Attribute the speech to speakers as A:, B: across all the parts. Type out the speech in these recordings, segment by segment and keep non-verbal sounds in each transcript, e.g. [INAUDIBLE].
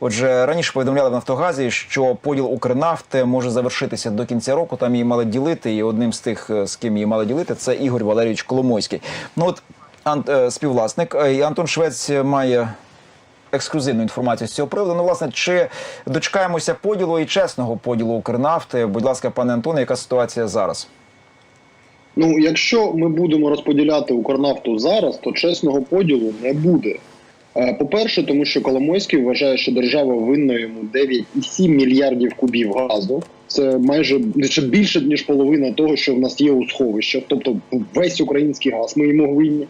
A: Отже, раніше повідомляли в Нафтогазі, що поділ Укрнафти може завершитися до кінця року. Там її мали ділити, і одним з тих, е, з ким її мали ділити, це Ігор Валерійович Коломойський. Ну от Ан- е, співвласник е, і Антон Швець має ексклюзивну інформацію з цього приводу. Ну, власне, чи дочекаємося поділу і чесного поділу Укрнафти? Будь ласка, пане Антоне, яка ситуація зараз?
B: Ну, якщо ми будемо розподіляти Укрнафту зараз, то чесного поділу не буде. По-перше, тому що Коломойський вважає, що держава винна йому 9,7 мільярдів кубів газу. Це майже більше ніж половина того, що в нас є у сховищах, тобто весь український газ ми йому винні.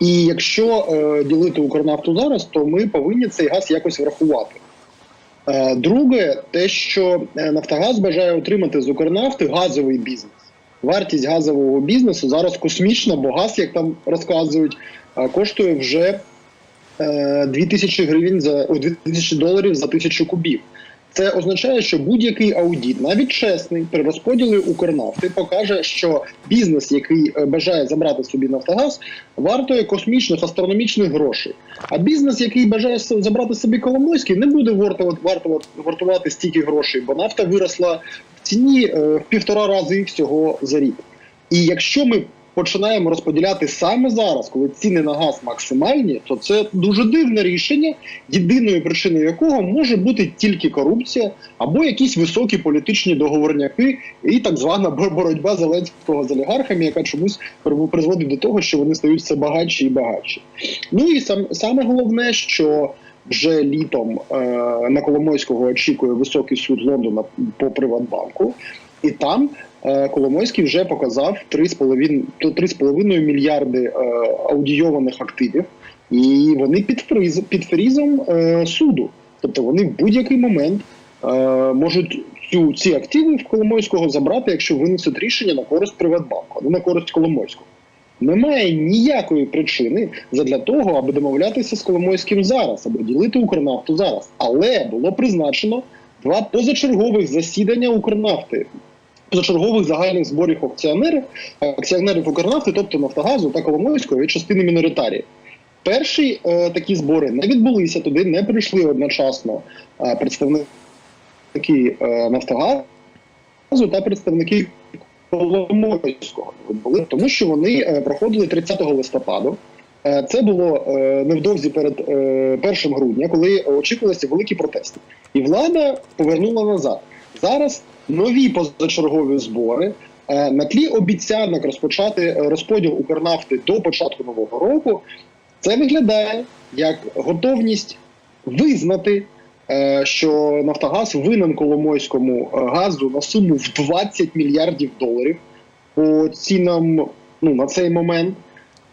B: І якщо е, ділити Укрнафту зараз, то ми повинні цей газ якось врахувати. Е, друге, те, що е, Нафтогаз бажає отримати з Укрнафти газовий бізнес. Вартість газового бізнесу зараз космічна, бо газ, як там розказують, е, коштує вже 2000 гривень за о, 2000 доларів за тисячу кубів. Це означає, що будь-який аудіт, навіть чесний, при розподілі Укрнафти покаже, що бізнес, який е, бажає забрати собі Нафтогаз, вартує космічних астрономічних грошей. А бізнес, який бажає забрати собі Коломойський, не буде вартувати стільки грошей, бо нафта виросла в ціні е, в півтора рази всього за рік. І якщо ми починаємо розподіляти саме зараз, коли ціни на газ максимальні, то це дуже дивне рішення, єдиною причиною якого може бути тільки корупція або якісь високі політичні договорняки і так звана боротьба Зеленського з олігархами, яка чомусь призводить до того, що вони стають все багатші і багатші. Ну і сам саме головне, що вже літом е, на Коломойського очікує високий суд Лондона по Приватбанку, і там Коломойський вже показав 3,5 то 3,5 мільярди е, аудійованих активів, і вони під фриз під фрізом е, суду. Тобто вони в будь-який момент е, можуть цю ці активи в Коломойського забрати, якщо винесуть рішення на користь Приватбанку, а не на користь Коломойського. Немає ніякої причини задля того, аби домовлятися з Коломойським зараз, аби ділити Укрнафту зараз. Але було призначено два позачергових засідання Укрнафти. Позачергових загальних зборів акціонерів, акціонерів Укрнафти, тобто Нафтогазу та Коломойського від частини міноритарії. Перші е, такі збори не відбулися, туди не прийшли одночасно е, представники е, Нафтогазу та представники Коломойського були, тому що вони е, проходили 30 листопаду. Е, Це було е, невдовзі перед е, 1 грудня, коли очікувалися великі протести, і влада повернула назад. Зараз нові позачергові збори е, на тлі обіцянок розпочати е, розподіл Укрнафти до початку нового року. Це виглядає як готовність визнати, е, що Нафтогаз винен Коломойському газу на суму в 20 мільярдів доларів по цінам ну, на цей момент.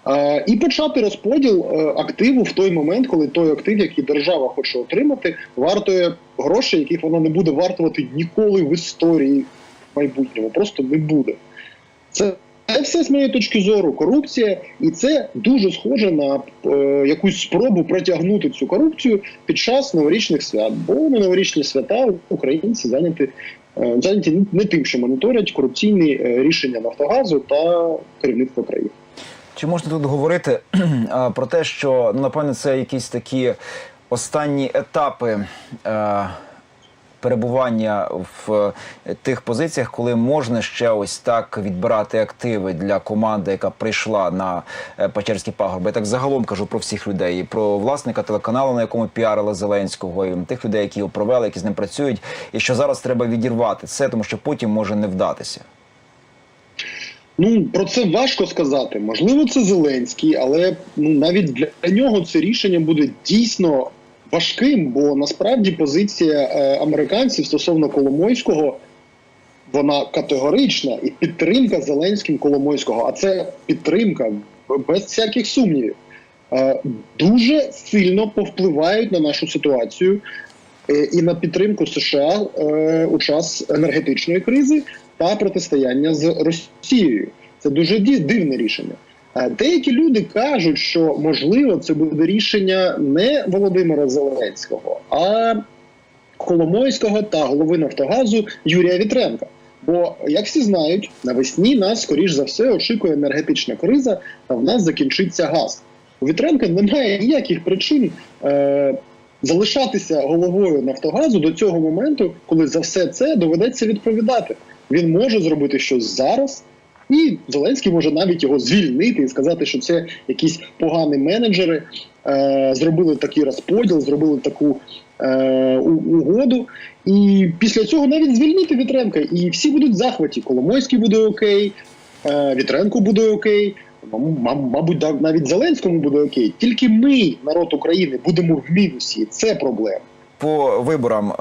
B: Е, І почати розподіл е, активу в той момент, коли той актив, який держава хоче отримати, вартує грошей, яких вона не буде вартувати ніколи в історії в майбутньому. Просто не буде. Це все з моєї точки зору корупція, і це дуже схоже на е, якусь спробу протягнути цю корупцію під час новорічних свят. Бо на новорічні свята українці зайняті, е, зайняті не тим, що моніторять корупційні е, рішення Нафтогазу та керівництва країни.
A: Чи можна тут говорити [CLEARS THROAT] про те, що ну, напевне це якісь такі останні етапи е, перебування в е, тих позиціях, коли можна ще ось так відбирати активи для команди, яка прийшла на е, Печерські пагорби? Я так загалом кажу про всіх людей, і про власника телеканалу, на якому піарили Зеленського, і тих людей, які його провели, які з ним працюють, і що зараз треба відірвати це, тому що потім може не вдатися.
B: Ну про це важко сказати. Можливо, це Зеленський, але ну навіть для нього це рішення буде дійсно важким, бо насправді позиція е, американців стосовно Коломойського вона категорична і підтримка Зеленським Коломойського. А це підтримка без всяких сумнівів. Е, дуже сильно повпливають на нашу ситуацію е, і на підтримку США у час енергетичної кризи та протистояння з Росією. Це дуже дивне рішення. Е, Деякі люди кажуть, що можливо це буде рішення не Володимира Зеленського, а Коломойського та голови Нафтогазу Юрія Вітренка. Бо, як всі знають, навесні нас, скоріш за все, очікує енергетична криза, та в нас закінчиться газ. У Вітренка немає ніяких причин е, залишатися головою Нафтогазу до цього моменту, коли за все це доведеться відповідати. Він може зробити щось зараз, і Зеленський може навіть його звільнити і сказати, що це якісь погані менеджери е, зробили такий розподіл, зробили таку е, угоду. І після цього навіть звільнити Вітренка. І всі будуть в захваті. Коломойський буде окей, е, Вітренко буде окей. Мабуть, навіть Зеленському буде окей. Тільки ми, народ України, будемо в мінусі. Це проблема.
A: По виборам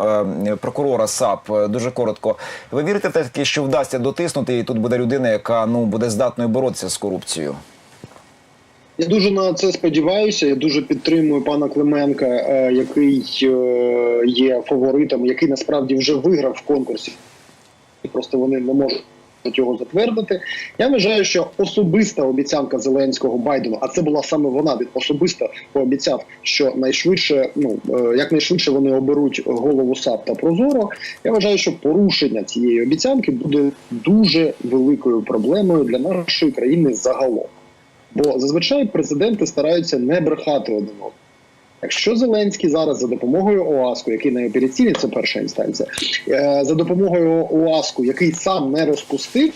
A: е, прокурора САП дуже коротко. Ви вірите в те, що вдасться дотиснути, і тут буде людина, яка ну буде здатною боротися з корупцією?
B: Я дуже на це сподіваюся. Я дуже підтримую пана Клименка, е, який е, є фаворитом, який насправді вже виграв в конкурсі. Просто вони не можуть його затвердити. Я вважаю, що особиста обіцянка Зеленського Байдену, а це була саме вона. Він особисто пообіцяв, що найшвидше, ну е, якнайшвидше вони оберуть голову САП та Прозоро. Я вважаю, що порушення цієї обіцянки буде дуже великою проблемою для нашої країни загалом. Бо зазвичай президенти стараються не брехати один одному. Якщо Зеленський зараз за допомогою ОАСКу, який не операційній, це перша інстанція, е, за допомогою ОАСКу, який сам не розпустив,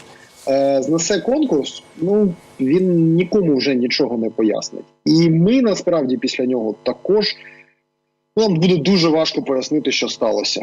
B: е, знесе конкурс, ну він нікому вже нічого не пояснить. І ми насправді після нього також ну, нам буде дуже важко пояснити, що сталося.